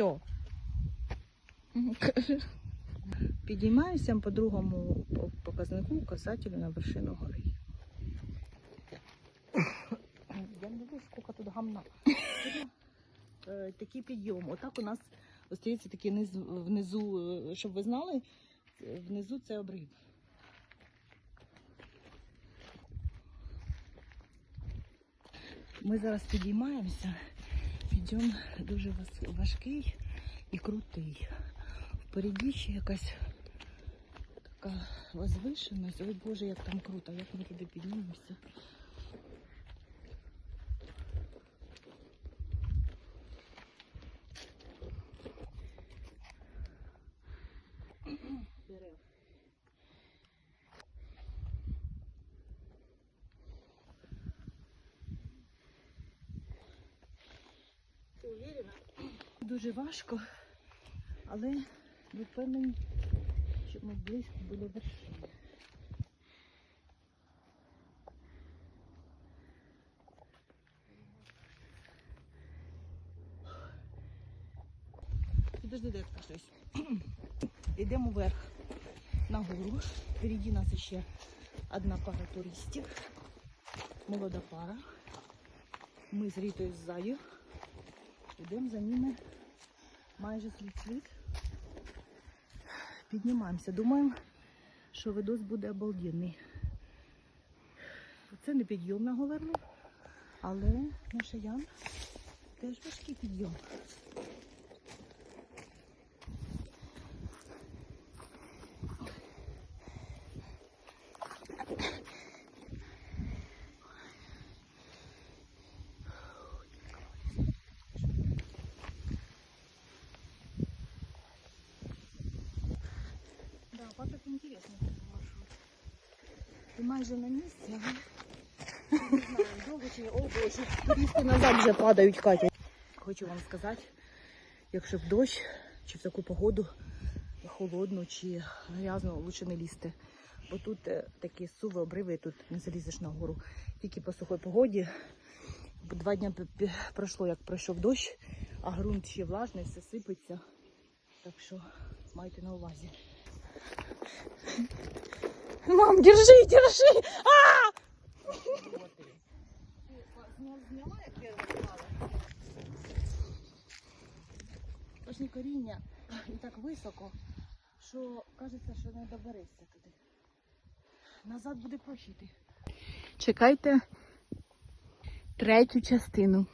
Все. Підіймаємося по другому показнику касателю на вершину гори. Я не знаю, скільки тут гамна. Е, Такий підйом. Отак у нас остається такий низ, внизу, е, щоб ви знали, е, внизу це обрив. Ми зараз підіймаємося. Підйом дуже важкий і крутий. Впереді ще якась така возвишеність. Ой Боже, як там круто, як ми туди піднімемося. Дуже важко, але ми впевнені, що ми близько були вершини. Підожди, де щось. Йдемо вверх на гору. Впереді нас ще одна пара туристів. Молода пара. Ми з Рітою ззаду. Йдемо за ними майже слід-слід. Піднімаємося. Думаємо, що видос буде обалденний. Це не підйом на Говерлу, але на Шаян теж важкий підйом. Папик интересный маршрут. Ти майже на місці, ага. Не знаю, довго чи о боже, туристи назад вже падають, Катя. Хочу вам сказати, якщо в дощ чи в таку погоду холодну чи грязну, лучше не лізти. Бо тут е, такі суви, обриви, тут не залізеш на гору. Тільки по сухій погоді. Два дні пройшло, як пройшов дощ, а ґрунт ще влажний, все сипеться. Так що майте на увазі. Мам, держи, держи! А! Пошли коріння і так високо, що кажеться, що не доберешся туди. Назад буде йти. Чекайте третю частину.